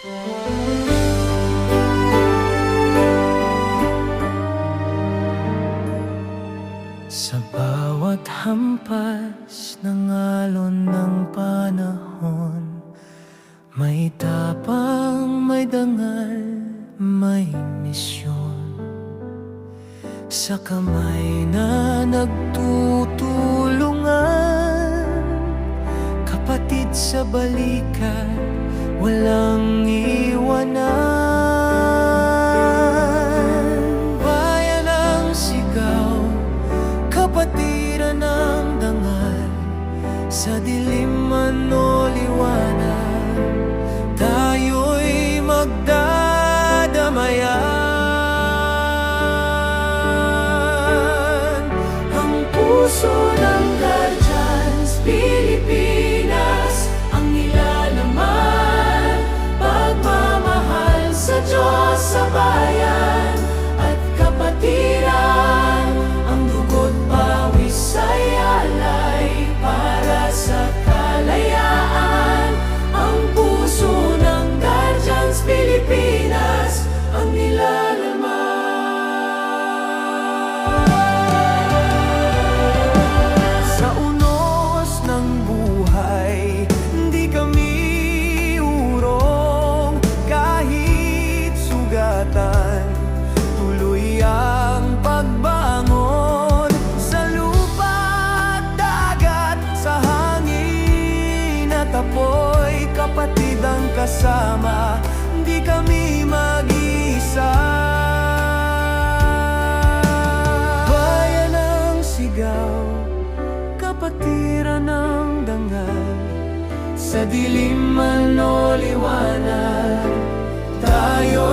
Sa bawat hampas ng alon ng panahon May tapang, may dangal, may misyon. Sa kamay na nagtutulungan Kapatid sa balikat, walang iwanan. Bayan ang sigaw kapatiran ng dangal. Sa dilim man Kapatid ang kasama Di kami mag-isa Bayan ang sigaw Kapatiran ng dangal. Sa dilim man o liwanag Tayo'y